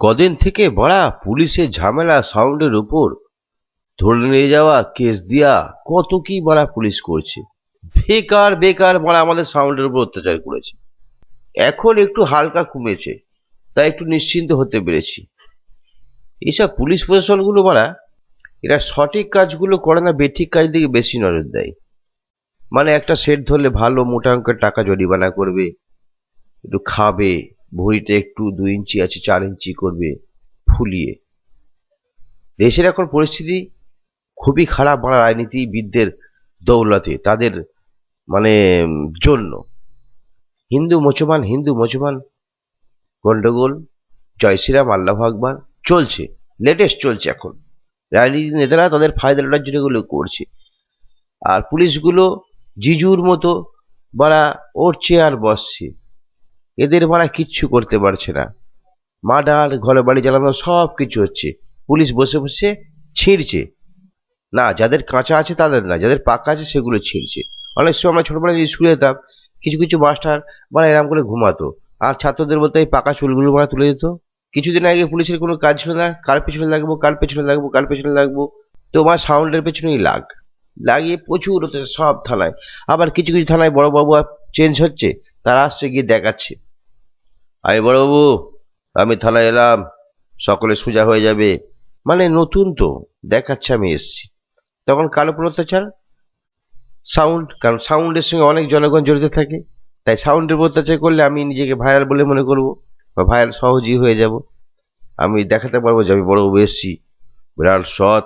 কদিন থেকে বড়া পুলিশের ঝামেলা সাউন্ডের উপর। ধরে নিয়ে যাওয়া, কেস দিয়া কত কি বড়া পুলিশ করছে। বেকার বেকার বড়া আমাদের সাউন্ডের উপর অত্যাচার করেছে। এখন একটু হালকা কমেছে তাই একটু নিশ্চিন্ত হতে পেরেছি। এসব পুলিশ প্রশাসনগুলো বড়া, এরা সঠিক কাজগুলো করে না, বেঠিক কাজ দিকে বেশি নজর দেয়। মানে একটা সেট ধরলে ভালো মোটা অঙ্কের টাকা জরিমানা করবে, একটু খাবে ভুঁড়িতে একটু দুই ইঞ্চি আছে, চার ইঞ্চি করবে ফুলিয়ে। দেশের এখন পরিস্থিতি খুবই খারাপ বড় রাজনীতিবিদদের দৌলতে, তাদের মানে জন্য। হিন্দু মুসলমান হিন্দু মুসলমান, গন্ডগোল, জয় শ্রীরাম, আল্লাহ আকবার, চলছে লেটেস্ট চলছে এখন। রাজনীতি নেতারা তাদের ফায়দা লোটার জন্য এগুলো করছে। আর পুলিশগুলো জিজুর মতো বাড়া উঠছে আর বসছে। এদের মারা কিচ্ছু করতে পারছে না। মার্ডার, ঘরে বাড়ি জ্বালানো সব কিছু হচ্ছে। পুলিশ বসে বসে ছিঁড়ছে। না, যাদের কাঁচা আছে তাদের না, যাদের পাকা আছে সেগুলো ছিঁড়ছে। অনেক সময় আমরা ছোটবেলায় স্কুলে যেতাম, কিছু কিছু মাস্টার মানে এরকম করে ঘুমাতো। আর ছাত্রদের বলতে এই পাকা চুলগুলো মানে তুলে দিত। কিছুদিন আগে পুলিশের কোনো কাজ ছিল না, কার পেছনে লাগবো, কার পেছনে লাগবো, কার পেছনে লাগবো? তোমার সাউন্ডের পেছনেই লাগ। লাগিয়ে প্রচুর হচ্ছে সব থানায়। আবার কিছু কিছু থানায় বড় বাবু চেঞ্জ হচ্ছে, তারা আসছে গিয়ে দেখাচ্ছে। আরে বড়বাবু, আমি থানায় এলাম, সকলে সোজা হয়ে যাবে। মানে নতুন তো, দেখাচ্ছে আমি এসছি। তখন কালো অত্যাচার সাউন্ড, কারণ সাউন্ডের সঙ্গে অনেক জনগণ জড়িত থাকে, তাই সাউন্ডের উপর অত্যাচার করলে আমি নিজেকে ভাইরাল বলে মনে করব, বা ভাইরাল সহজেই হয়ে যাব। আমি দেখাতে পারব যে আমি বড়বাবু এসছি, বিরাট সৎ।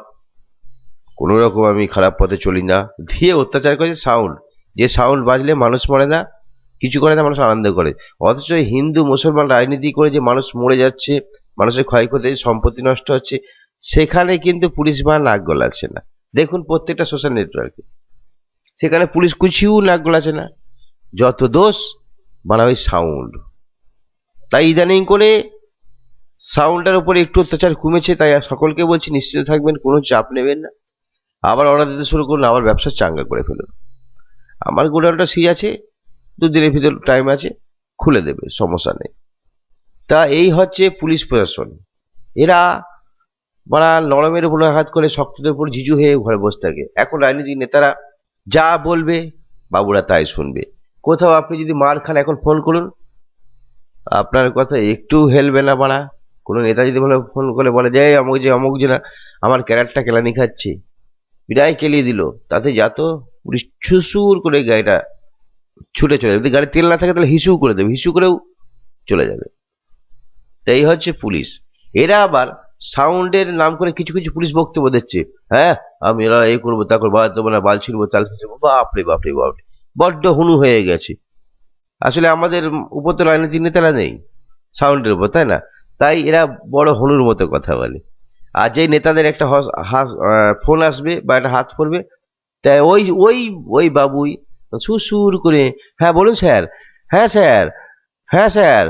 কোনো রকম আমি খারাপ পথে চলি না। দিয়ে অত্যাচার করেছে সাউন্ড। যে সাউন্ড বাজলে মানুষ মরে না কিছু করে না, মানুষ আনন্দ করে। অথচ হিন্দু, মুসলমান রাজনীতি করে যে মানুষ মরে যাচ্ছে, মানুষের ক্ষয়ক্ষতি, সম্পত্তি নষ্ট হচ্ছে, সেখানে কিন্তু পুলিশ বা নাক গলাচ্ছে না। দেখুন প্রত্যেকটা সোশ্যাল নেটওয়ার্কে সেখানে পুলিশ কুচিও নাক গলাচ্ছে না। যত দোষ মানে ওই সাউন্ড তাই ইদানিং করে সাউন্ডের উপরে একটু অত্যাচার কমেছে, তাই সকলকে বলছি, নিশ্চিত থাকবেন, কোনো চাপ নেবেন না। আবার অর্ডার দিতে শুরু করুন, আবার ব্যবসা চাঙ্গা করে ফেলুন। আমার গোডাউনটা সিজ আছে দুদিনের ভিতর টাইম আছে, খুলে দেবে, সমস্যা নেই। তা এই হচ্ছে পুলিশ প্রশাসন। এরা মানে নরমের উপর আঘাত করে, শক্তদের উপর ঝিঝু হয়ে ঘরে বসে থাকে। এখন রাজনীতিক নেতারা যা বলবে, বাবুরা তাই শুনবে। কোথাও আপনি যদি মার খান, এখন ফোন করুন। আপনার কথা একটু হেলবে না বাড়া কোনো নেতা যদি বলে ফোন করে বলে, যে "এই অমুক যে অমুক যে না, আমার ক্যারেক্টার কেলানি খাচ্ছে। বিদায় কেলিয়ে দিল। তাতে যা তো পুলিশ ছুসুর করে গাড়িটা ছুটে চলে যদি গাড়ি তেল না থাকে তাহলে হিসু করে দেবে। হিসু করেও চলে যাবে। তো এই হচ্ছে পুলিশ। এরা আবার সাউন্ডের নাম করে কিছু কিছু পুলিশ বক্তব্য দিচ্ছে। হ্যাঁ আমি এরা এই করব, তা করব বাদ দেবো না বাল ছিড়বো চাল ছিড়বো, বাপরে বাপরে বাপরে। বড্ড হুনু হয়ে গেছে। আসলে আমাদের উপর তো রাজনীতির নেতারা নেই, সাউন্ডের উপর, তাই না? তাই এরা বড় হনুর মতো কথা বলে। আর যেই নেতাদের একটা ফোন আসবে বা একটা হাত পড়বে, তাই ওই ওই ওই বাবুই সুর করে হ্যাঁ বলুন স্যার। হ্যাঁ স্যার। হ্যাঁ স্যার।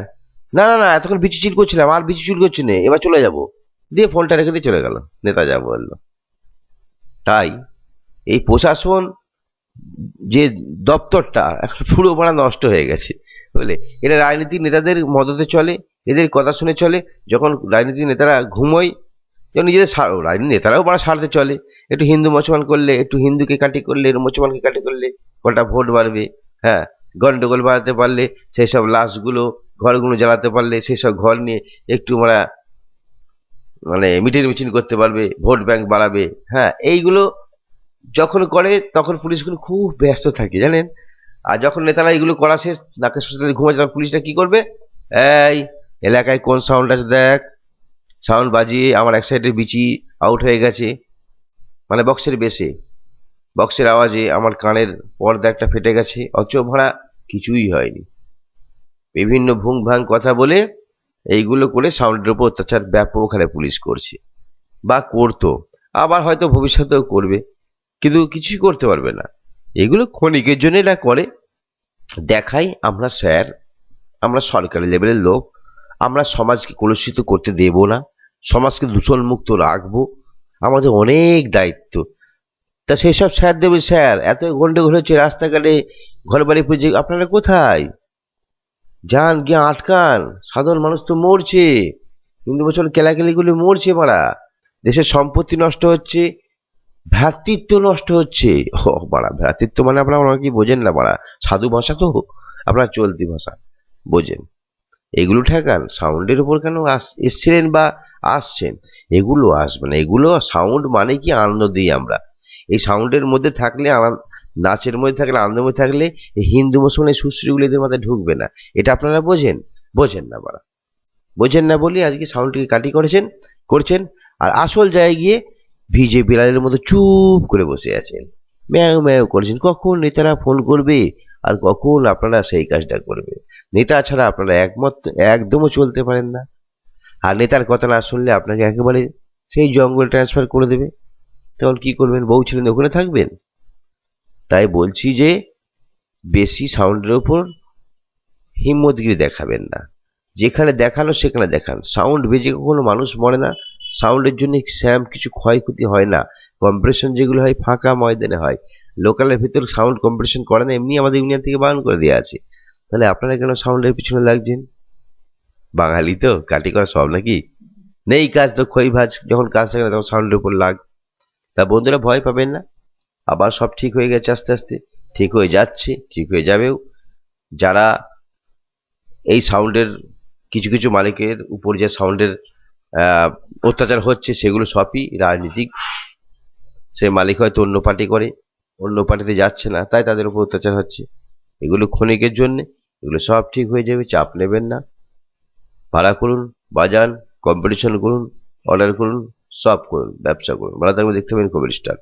না না না, এতক্ষণ বিচি করছিলাম, আর বিচি চুল করছি না, এবার চলে যাব। দিয়ে ফোনটা রেখে দিয়ে চলে গেল, নেতা যা বলল। তাই এই প্রশাসন যে দপ্তরটা, এখন পুরো মারা নষ্ট হয়ে গেছে। বুঝলে? এরা রাজনীতিক নেতাদের মদতে চলে, এদের কথা শুনে চলে, যখন রাজনীতিক নেতারা ঘুমোয় যখন নিজেদের রাজনীতি নেতারাও মারা সারতে চলে। একটু হিন্দু মুসলমান করলে, একটু হিন্দুকে কাটি করলে মুসলমানকে কাটি করলে কটা ভোট বাড়বে হ্যাঁ? গন্ডগোল বাড়াতে পারলে সেই সব লাশগুলো, ঘরগুলো জ্বালাতে পারলে সেই সব ঘর নিয়ে একটু মারা মানে মিটিং মিছিল করতে পারবে, ভোট ব্যাংক বাড়াবে হ্যাঁ? এইগুলো যখন করে তখন পুলিশগুলো খুব ব্যস্ত থাকে, জানেন? আর যখন নেতারা এগুলো করা শেষ নাকে সুস্থ ঘুমাচ্ছে, তখন পুলিশটা কি করবে? এই, এলাকায় কোন সাউন্ড আছে দেখ? সাউন্ড বাজিয়ে আমার এক সাইডের বিচি আউট হয়ে গেছে মানে বক্সের বেসে বক্সের আওয়াজে আমার কানের পর্দা একটা ফেটে গেছে অচ ভাড়া কিছুই হয়নি। বিভিন্ন ভুং ভাং কথা বলে এইগুলো করে সাউন্ডের উপর অত্যাচার ব্যাপক হারে পুলিশ করছে। বা করতো, আবার হয়তো ভবিষ্যতেও করবে, কিন্তু কিছুই করতে পারবে না। এগুলো ক্ষণিকের জন্য এরা করে। দেখাই আমরা স্যার, আমরা সরকারি লেভেলের লোক, আমরা সমাজকে কলুষিত করতে দেব না, সমাজকে দূষণমুক্ত রাখব। আমাদের অনেক দায়িত্ব তা সেই সব স্যার দেবে স্যার। এত গন্ডগোল হচ্ছে রাস্তাঘাটে ঘর বাড়ি পুজো, আপনারা কোথায়? যান, গিয়ে আটকান। সাধারণ মানুষ তো মরছে। হিন্দু মুসলমান কেলাকেলিগুলি মরছে মারা। দেশের সম্পত্তি নষ্ট হচ্ছে, ভ্রাতৃত্ব নষ্ট হচ্ছে। ও মারা, ভ্রাতৃত্ব মানে আপনারা অনেকেই বোঝেন না মারা। সাধু ভাষা তো, আপনার চলতি ভাষা বোঝেন। এগুলো ঠেকান, সাউন্ডের উপর কেন আস, এসছিলেন বা আসছেন? এগুলো আসবে না। এগুলো সাউন্ড মানে কি আনন্দ দিই আমরা? এই সাউন্ডের মধ্যে থাকলে নাচের মধ্যে থাকলে, আনন্দের মধ্যে থাকলে হিন্দু মুসলমানের সুশ্রীগুলো এদের মাথায় ঢুকবে না। এটা আপনারা বোঝেন? বোঝেন না বাড়া। বোঝেন না বলি আজকে সাউন্ডটিকে কাটি করেছেন, করছেন, আর আসল জায়গায় গিয়ে ভিজে বিড়ালের মতো চুপ করে বসে আছেন। ম্যাও ম্যাও করেছেন, কখন নেতারা ফোন করবে আর কখন আপনারা সেই কাজটা করবে? নেতা ছাড়া আপনারা একমত, একদমও চলতে পারেন না। আর নেতার কথা না শুনলে আপনাকে একেবারে সেই জঙ্গল ট্রান্সফার করে দেবে। তখন কি করবেন? বউ ছিলেন, ওখানে থাকবেন? তাই বলছি যে, বেশি সাউন্ডের ওপর হিম্মতগিরি দেখাবেন না। যেখানে দেখানো সেখানে দেখান। সাউন্ড বেজে কখনো মানুষ মরে না। সাউন্ডের জন্য স্যাম কিছু ক্ষয়ক্ষতি হয় না। কম্প্রেশন যেগুলো হয়, ফাঁকা ময়দানে হয়। লোকালের ভিতর সাউন্ড কম্প্রেশন করে না, এমনি আমাদের ইউনিয়ন থেকে বারণ করে দেওয়া আছে। তাহলে আপনারা কেন সাউন্ডের পিছনে লাগছেন? বাঙালি তো, কাটি করা সব নাকি? নেই কাজ তো খই ভাজ, যখন কাজ থাকে না তখন সাউন্ডের উপর লাগ। তা বন্ধুরা ভয় পাবেন না। আবার সব ঠিক হয়ে গেছে আস্তে আস্তে। ঠিক হয়ে যাচ্ছে, ঠিক হয়ে যাবেও। যারা এই সাউন্ডের, কিছু কিছু মালিকের উপর যে সাউন্ডের অত্যাচার হচ্ছে, সেগুলো সবই রাজনীতিক। সে মালিক হয়তো অন্য পার্টি করে, অন্য পার্টিতে যাচ্ছে না, তাই তাদের উপর অত্যাচার হচ্ছে। এগুলো ক্ষণিকের জন্য, এগুলো সব ঠিক হয়ে যাবে, চাপ নেবেন না। ভাড়া করুন, বাজান কম্পিটিশন করুন অর্ডার করুন সব করুন ব্যবসা করুন। ভালো থাকবেন দেখতে পাবেন কবির স্টার।